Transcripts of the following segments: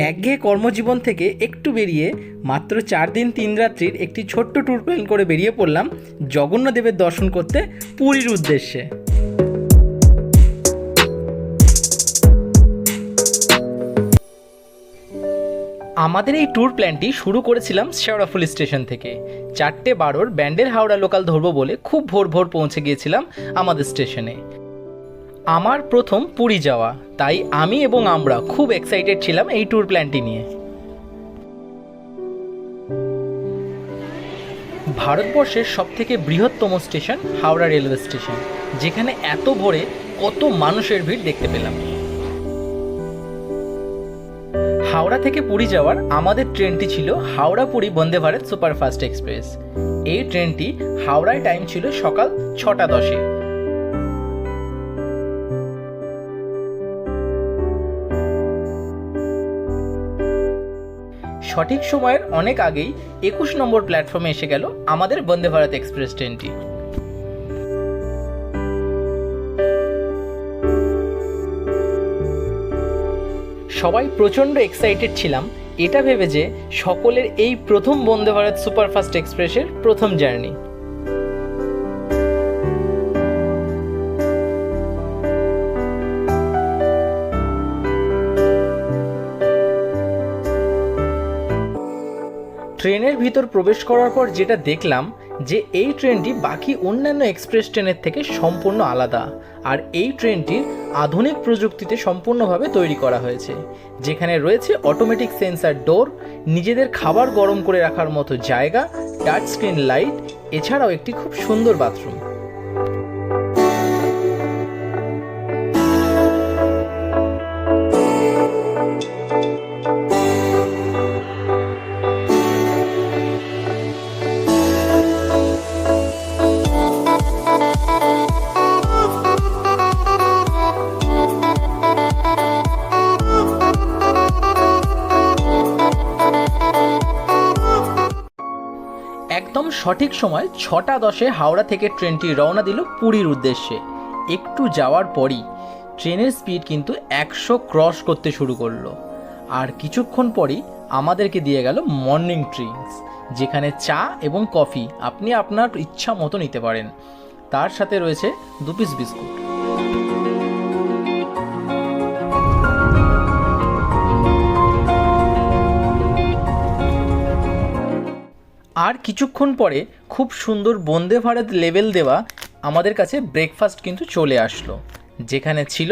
একঘেয়ে কর্মজীবন থেকে একটু বেরিয়ে মাত্র চার দিন, তিন রাত্রির একটি ছোট্ট ট্যুর প্ল্যান করে বেরিয়ে পড়লাম জগন্নাথদেবের দর্শন করতে পুরীর উদ্দেশ্যে। আমাদের এই ট্যুর প্ল্যানটি শুরু করেছিলাম শেওড়াফুল স্টেশন থেকে। চারটে বারোর ব্যান্ডেল হাওড়া লোকাল ধরবো বলে খুব ভোর ভোর পৌঁছে গিয়েছিলাম আমাদের স্টেশনে। আমার প্রথম পুরী যাওয়া, তাই আমি এবং আমরা খুব এক্সাইটেড ছিলাম এই ট্যুর প্ল্যানটি নিয়ে। ভারতবর্ষের সবথেকে বৃহত্তম স্টেশন হাওড়া রেলওয়ে স্টেশন, যেখানে এত ভোরে কত মানুষের ভিড় দেখতে পেলাম। হাওড়া থেকে পুরী যাওয়ার আমাদের ট্রেনটি ছিল হাওড়া পুরী বন্দে ভারত সুপারফাস্ট এক্সপ্রেস। এই ট্রেনটি হাওড়ায় টাইম ছিল সকাল ছটা দশে। সঠিক সময়ের অনেক আগেই একুশ নম্বর প্ল্যাটফর্মে এসে গেল আমাদের বন্দে ভারত এক্সপ্রেস ট্রেনটি। সবাই প্রচণ্ড এক্সাইটেড ছিলাম, এটা ভেবে যে সকলের এই প্রথম বন্দে ভারত সুপারফাস্ট এক্সপ্রেসের প্রথম জার্নি। ট্রেনের ভিতর প্রবেশ করার পর যেটা দেখলাম, যে এই ট্রেনটি বাকি অন্যান্য এক্সপ্রেস ট্রেনের থেকে সম্পূর্ণ আলাদা। আর এই ট্রেনটি আধুনিক প্রযুক্তিতে সম্পূর্ণভাবে তৈরি করা হয়েছে, যেখানে রয়েছে অটোমেটিক সেন্সার ডোর নিজেদের খাবার গরম করে রাখার মতো জায়গা টাচ স্ক্রিন লাইট এছাড়াও একটি খুব সুন্দর বাথরুম একদম সঠিক সময় ছটা দশে হাওড়া থেকে ট্রেনটি রওনা দিল পুরীর উদ্দেশ্যে। একটু যাওয়ার পরই ট্রেনের স্পিড কিন্তু একশো ক্রস করতে শুরু করল। আর কিছুক্ষণ পরই আমাদেরকে দিয়ে গেল মর্নিং ড্রিঙ্কস যেখানে চা এবং কফি আপনি আপনার ইচ্ছা মতো নিতে পারেন। তার সাথে রয়েছে দু পিস বিস্কুট। আর কিছুক্ষণ পরে খুব সুন্দর বন্দে ভারত লেভেল দেওয়া আমাদের কাছে ব্রেকফাস্ট কিন্তু চলে আসলো, যেখানে ছিল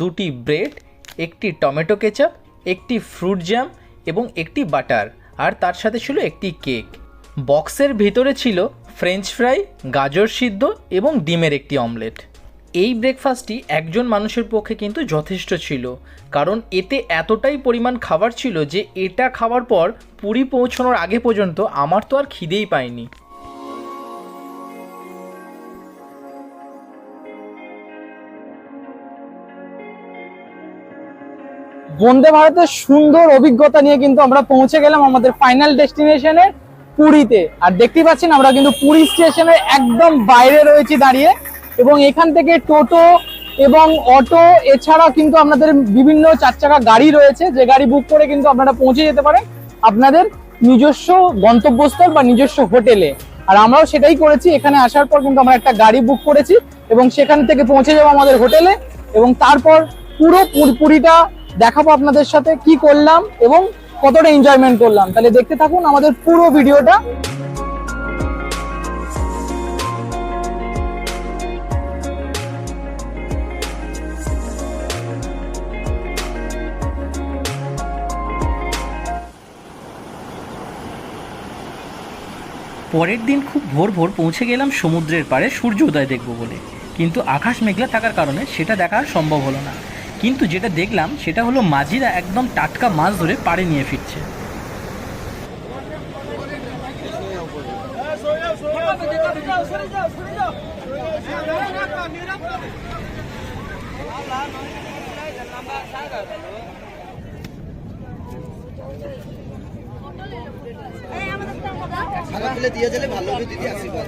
দুটি ব্রেড একটি টমেটো কেচাপ, একটি ফ্রুট জ্যাম এবং একটি বাটার আর তার সাথে ছিল একটি কেক বক্সের ভিতরে ছিল ফ্রেঞ্চ ফ্রাই গাজর সিদ্ধ এবং ডিমের একটি অমলেট এই ব্রেকফাস্টটি একজন মানুষের পক্ষে কিন্তু যথেষ্ট ছিল। কারণ এতে এতটাই পরিমাণ খাবার ছিল যে এটা খাওয়ার পর পুরী পৌঁছানোর আগে পর্যন্ত আমার তো আর খিদেই পায়নি। বন্দে ভারতের সুন্দর অভিজ্ঞতা নিয়ে কিন্তু আমরা পৌঁছে গেলাম আমাদের ফাইনাল ডেস্টিনেশনে পুরীতে। আর দেখতেই পাচ্ছেন আমরা কিন্তু পুরী স্টেশনের একদম বাইরে রয়েছি দাঁড়িয়ে। এবং এখান থেকে টোটো এবং অটো এছাড়া কিন্তু আপনাদের বিভিন্ন চার চাকা গাড়ি রয়েছে। যে গাড়ি বুক করে কিন্তু আপনারা পৌঁছে যেতে পারেন আপনাদের নিজস্ব গন্তব্যস্থল বা নিজস্ব হোটেলে আর আমরাও সেটাই করেছি। এখানে আসার পর কিন্তু আমরা একটা গাড়ি বুক করেছি এবং সেখান থেকে পৌঁছে যাব আমাদের হোটেলে এবং তারপর পুরো পুর- পুরীটা দেখাবো আপনাদের সাথে কি করলাম এবং কতটা এনজয়মেন্ট করলাম। তাহলে দেখতে থাকুন আমাদের পুরো ভিডিওটা পরের দিন খুব ভোর ভোর পৌঁছে গেলাম সমুদ্রের পাড়ে সূর্য উদয় দেখব বলে। কিন্তু আকাশ মেঘলা থাকার কারণে সেটা দেখা সম্ভব হলো না। কিন্তু যেটা দেখলাম, সেটা হলো মাঝিরা একদম টাটকা মাছ ধরে পাড়ে নিয়ে ফিরছে। দিয়ে গেলে ভালো হবে দিদি আশীর্বাদ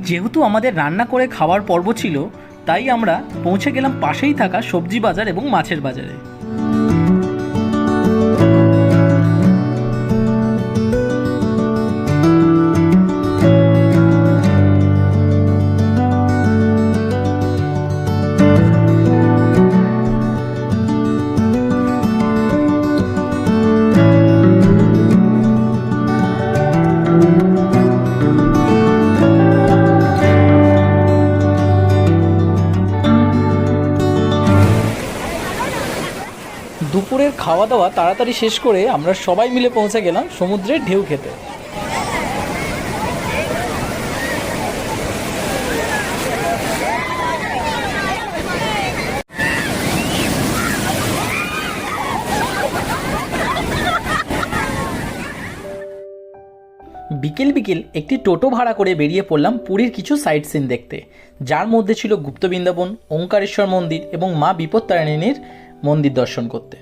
যেহেতু আমাদের রান্না করে খাওয়ার পর্ব ছিল তাই আমরা পৌঁছে গেলাম পাশেই থাকা সবজি বাজার এবং মাছের বাজারে। খাওয়া দাওয়া তাড়াতাড়ি শেষ করে আমরা সবাই মিলে পৌঁছে গেলাম সমুদ্রের ঢেউ খেতে। বিকেল বিকেল একটি টোটো ভাড়া করে বেরিয়ে পড়লাম পুরীর কিছু সাইট সিন দেখতে। যার মধ্যে ছিল গুপ্ত বৃন্দাবন, ওঙ্কারেশ্বর মন্দির এবং মা বিপত্তারিণীর মন্দির দর্শন করতে।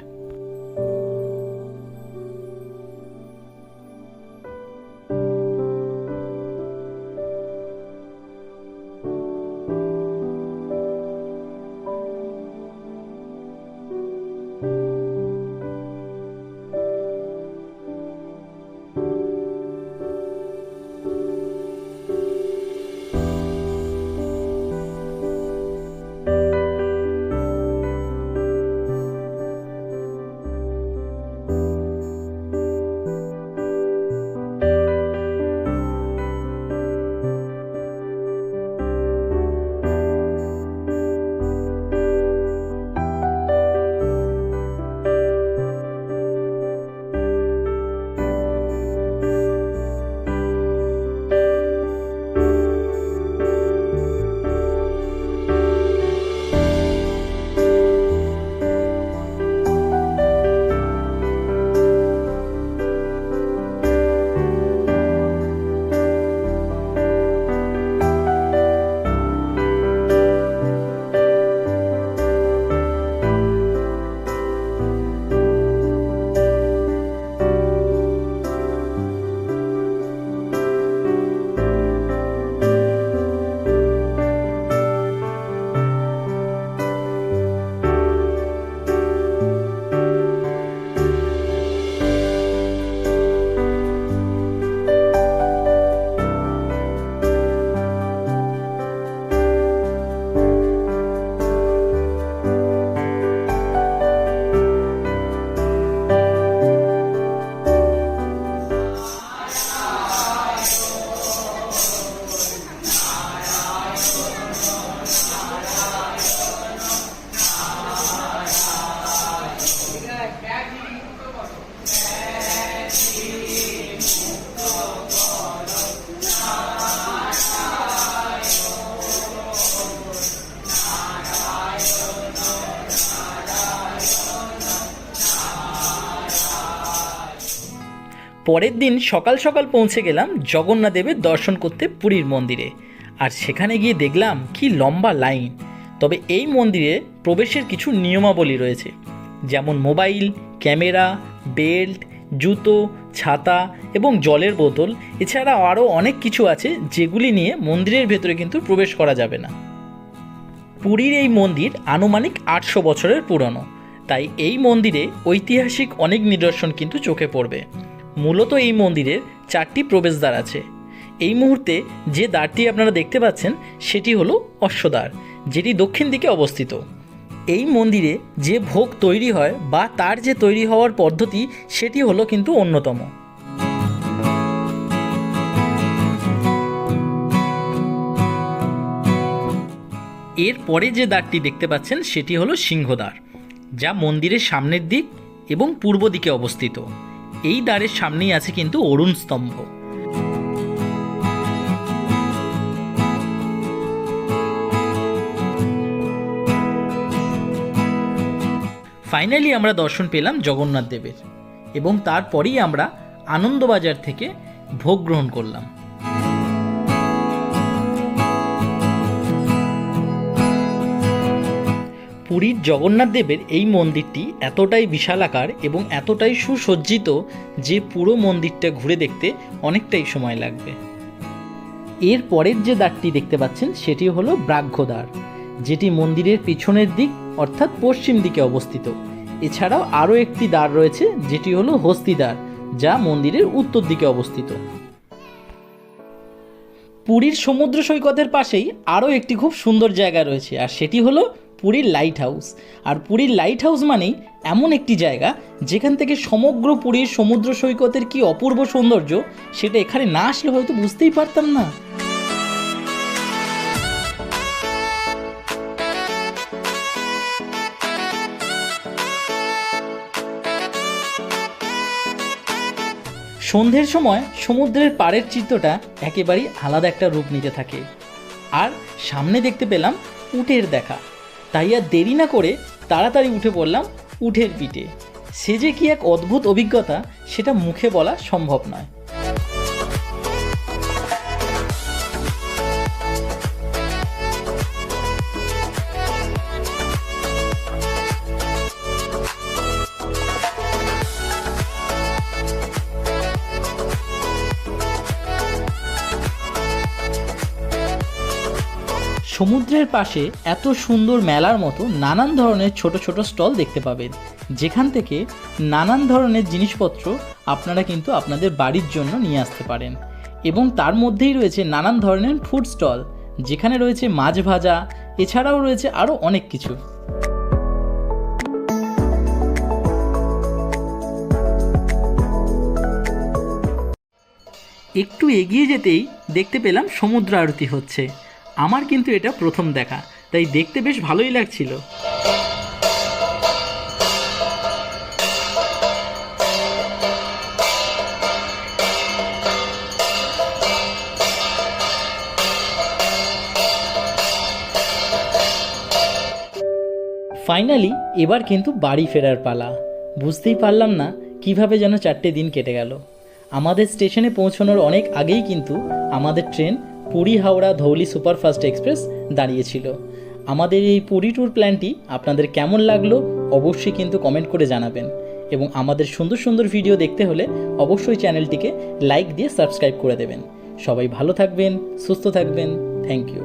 পরের দিন সকাল সকাল পৌঁছে গেলাম জগন্নাথ দেবের দর্শন করতে পুরীর মন্দিরে। আর সেখানে গিয়ে দেখলাম কি লম্বা লাইন। তবে এই মন্দিরে প্রবেশের কিছু নিয়মাবলী রয়েছে। যেমন মোবাইল, ক্যামেরা, বেল্ট, জুতো, ছাতা এবং জলের বোতল। এছাড়া আরও অনেক কিছু আছে যেগুলি নিয়ে মন্দিরের ভেতরে কিন্তু প্রবেশ করা যাবে না। পুরীর এই মন্দির আনুমানিক আটশো বছরের পুরনো। তাই এই মন্দিরে ঐতিহাসিক অনেক নিদর্শন কিন্তু চোখে পড়বে। মূলত এই মন্দিরের চারটি প্রবেশদ্বার আছে। এই মুহূর্তে যে দ্বারটি আপনারা দেখতে পাচ্ছেন, সেটি হলো অশ্বদ্বার, যেটি দক্ষিণ দিকে অবস্থিত। এই মন্দিরে যে ভোগ তৈরি হয় বা তার যে তৈরি হওয়ার পদ্ধতি, সেটি হলো কিন্তু অন্যতম। এর পরে যে দ্বারটি দেখতে পাচ্ছেন, সেটি হলো সিংহদ্বার, যা মন্দিরের সামনের দিক এবং পূর্ব দিকে অবস্থিত। এই দ্বারের সামনেই আছে কিন্তু অরুণ স্তম্ভ। ফাইনালি আমরা দর্শন পেলাম জগন্নাথ দেবের এবং তারপরেই আমরা আনন্দবাজার থেকে ভোগ গ্রহণ করলাম। পুরীর জগন্নাথ দেবের এই মন্দিরটি এতটাই বিশালাকার এবং এতটাই সুসজ্জিত যে পুরো মন্দিরটা ঘুরে দেখতে অনেকটাই সময় লাগবে। এর পরের যে দ্বারটি দেখতে পাচ্ছেন, সেটি হলো ব্রাহ্মদ্বার যেটি মন্দিরের পিছনের দিক অর্থাৎ পশ্চিম দিকে অবস্থিত। এছাড়াও আরও একটি দ্বার রয়েছে, যেটি হলো হস্তিদ্বার যা মন্দিরের উত্তর দিকে অবস্থিত। পুরীর সমুদ্র সৈকতের পাশেই আরও একটি খুব সুন্দর জায়গা রয়েছে, আর সেটি হলো পুরীর লাইট হাউস আর পুরীর লাইট হাউস মানেই এমন একটি জায়গা যেখান থেকে সমগ্র পুরীর সমুদ্র সৈকতের কি অপূর্ব সৌন্দর্য সেটা এখানে না আসলে হয়তো বুঝতেই পারতাম না। সন্ধ্যের সময় সমুদ্রের পাড়ের চিত্রটা একেবারেই আলাদা একটা রূপ নিতে থাকে। আর সামনে দেখতে পেলাম উটের দেখা। তাই আর দেরি না করে তাড়াতাড়ি উঠে পড়লাম উঠের পিঠে। সে যে কি এক অদ্ভুত অভিজ্ঞতা, সেটা মুখে বলা সম্ভব নয়। সমুদ্রের পাশে এত সুন্দর মেলার মতো নানান ধরনের ছোট ছোট স্টল দেখতে পাবেন। যেখান থেকে নানান ধরনের জিনিসপত্র আপনারা কিন্তু আপনাদের বাড়ির জন্য নিয়ে আসতে পারেন। এবং তার মধ্যেই রয়েছে নানান ধরনের ফুড স্টল যেখানে রয়েছে মাছ ভাজা, এছাড়াও রয়েছে আরও অনেক কিছু। একটু এগিয়ে যেতেই দেখতে পেলাম সমুদ্র আরতি হচ্ছে। আমার কিন্তু এটা প্রথম দেখা, তাই দেখতে বেশ ভালোই লাগছিল। ফাইনালি এবার কিন্তু বাড়ি ফেরার পালা। বুঝতেই পারলাম না কীভাবে যেন চারটে দিন কেটে গেল। আমাদের স্টেশনে পৌঁছানোর অনেক আগেই কিন্তু আমাদের train Puri Howrah Dhauli superfast express দাঁড়িয়েছিল। আমাদের এই পুরী ট্যুর প্ল্যানটি আপনাদের কেমন লাগল অবশ্যই কিন্তু কমেন্ট করে জানাবেন। এবং আমাদের সুন্দর সুন্দর ভিডিও দেখতে হলে অবশ্যই চ্যানেলটিকে লাইক দিয়ে সাবস্ক্রাইব করে দেবেন। সবাই ভালো থাকবেন, সুস্থ থাকবেন, থ্যাংক ইউ।